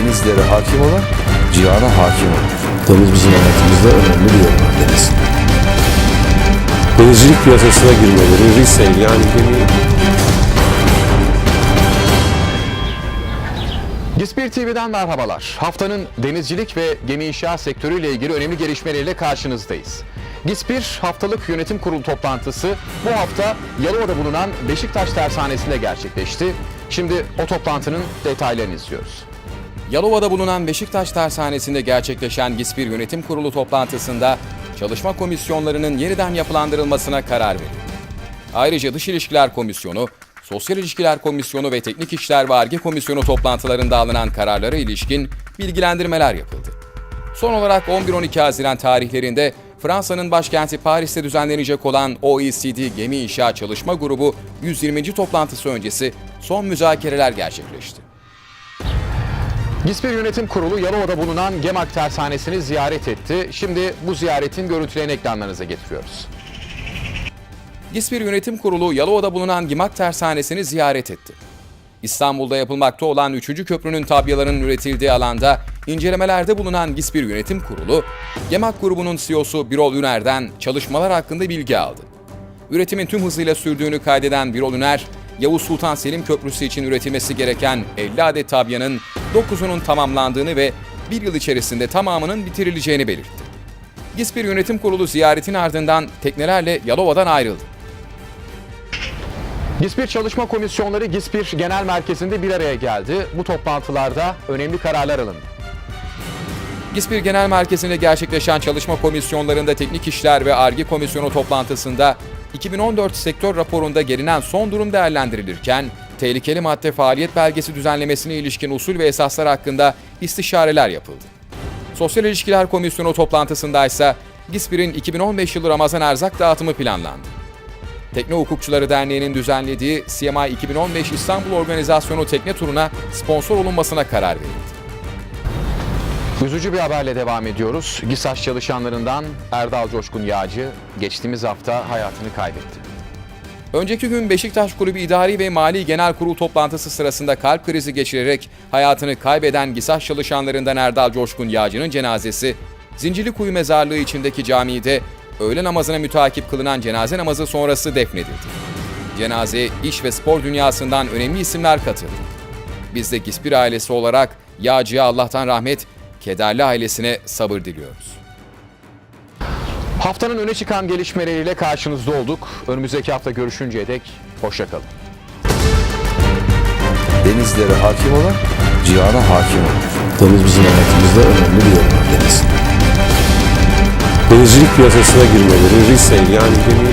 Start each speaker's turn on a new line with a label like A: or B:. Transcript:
A: Denizlere hakim olan cihana hakim olur.
B: Deniz bizim hayatımızda önemli bir yer var deniz.
C: Denizcilik piyasasına girmeleri, resale yani gemi
D: Gispir TV'den merhabalar. Haftanın denizcilik ve gemi inşaat sektörüyle ilgili önemli gelişmeleriyle karşınızdayız. Gispir haftalık yönetim kurulu toplantısı bu hafta Yalova'da bulunan Beşiktaş Tersanesi'nde gerçekleşti. Şimdi o toplantının detaylarını izliyoruz. Yalova'da bulunan Beşiktaş Tersanesi'nde gerçekleşen Gispir Yönetim Kurulu toplantısında çalışma komisyonlarının yeniden yapılandırılmasına karar verildi. Ayrıca Dış İlişkiler Komisyonu, Sosyal İlişkiler Komisyonu ve Teknik İşler ve Arge Komisyonu toplantılarında alınan kararlara ilişkin bilgilendirmeler yapıldı. Son olarak 11-12 Haziran tarihlerinde Fransa'nın başkenti Paris'te düzenlenecek olan OECD Gemi İnşaat Çalışma Grubu 120. toplantısı öncesi son müzakereler gerçekleşti. Gispir Yönetim Kurulu Yalova'da bulunan Gemak Tersanesi'ni ziyaret etti. Şimdi bu ziyaretin görüntülerini ekranlarınıza getiriyoruz. Gispir Yönetim Kurulu Yalova'da bulunan Gimak Tersanesi'ni ziyaret etti. İstanbul'da yapılmakta olan 3. köprünün tabyalarının üretildiği alanda incelemelerde bulunan Gispir Yönetim Kurulu, Gemak grubunun CEO'su Birol Üner'den çalışmalar hakkında bilgi aldı. Üretimin tüm hızıyla sürdüğünü kaydeden Birol Üner, Yavuz Sultan Selim Köprüsü için üretilmesi gereken 50 adet tabyanın 9'unun tamamlandığını ve bir yıl içerisinde tamamının bitirileceğini belirtti. Gispir Yönetim Kurulu ziyaretin ardından teknelerle Yalova'dan ayrıldı. Gispir Çalışma Komisyonları Gispir Genel Merkezi'nde bir araya geldi. Bu toplantılarda önemli kararlar alındı. Gispir Genel Merkezi'nde gerçekleşen çalışma komisyonlarında Teknik İşler ve Arge Komisyonu toplantısında 2014 sektör raporunda gelinen son durum değerlendirilirken, tehlikeli madde faaliyet belgesi düzenlemesine ilişkin usul ve esaslar hakkında istişareler yapıldı. Sosyal İlişkiler Komisyonu toplantısında ise GİSPİR'in 2015 yılı Ramazan erzak dağıtımı planlandı. Tekne Hukukçuları Derneği'nin düzenlediği CMI 2015 İstanbul Organizasyonu tekne turuna sponsor olunmasına karar verildi. Üzücü bir haberle devam ediyoruz. GİSAŞ çalışanlarından Erdal Coşkun Yağcı geçtiğimiz hafta hayatını kaybetti. Önceki gün Beşiktaş Kulübü İdari ve Mali Genel Kurul toplantısı sırasında kalp krizi geçirerek hayatını kaybeden GİSAŞ çalışanlarından Erdal Coşkun Yağcı'nın cenazesi Zincirlikuyu Mezarlığı içindeki camide öğle namazına mütakip kılınan cenaze namazı sonrası defnedildi. Cenazeye iş ve spor dünyasından önemli isimler katıldı. Biz de Gispir ailesi olarak Yağcı'ya Allah'tan rahmet, kederli ailesine sabır diliyoruz. Haftanın öne çıkan gelişmeleriyle karşınızda olduk. Önümüzdeki hafta görüşünceye dek hoşçakalın.
A: Denizlere hakim olan cihana hakim olur.
B: Deniz bizim hayatımızda önemli bir yer var deniz.
C: denizcilik piyasasına girmeleri, resale yani gemi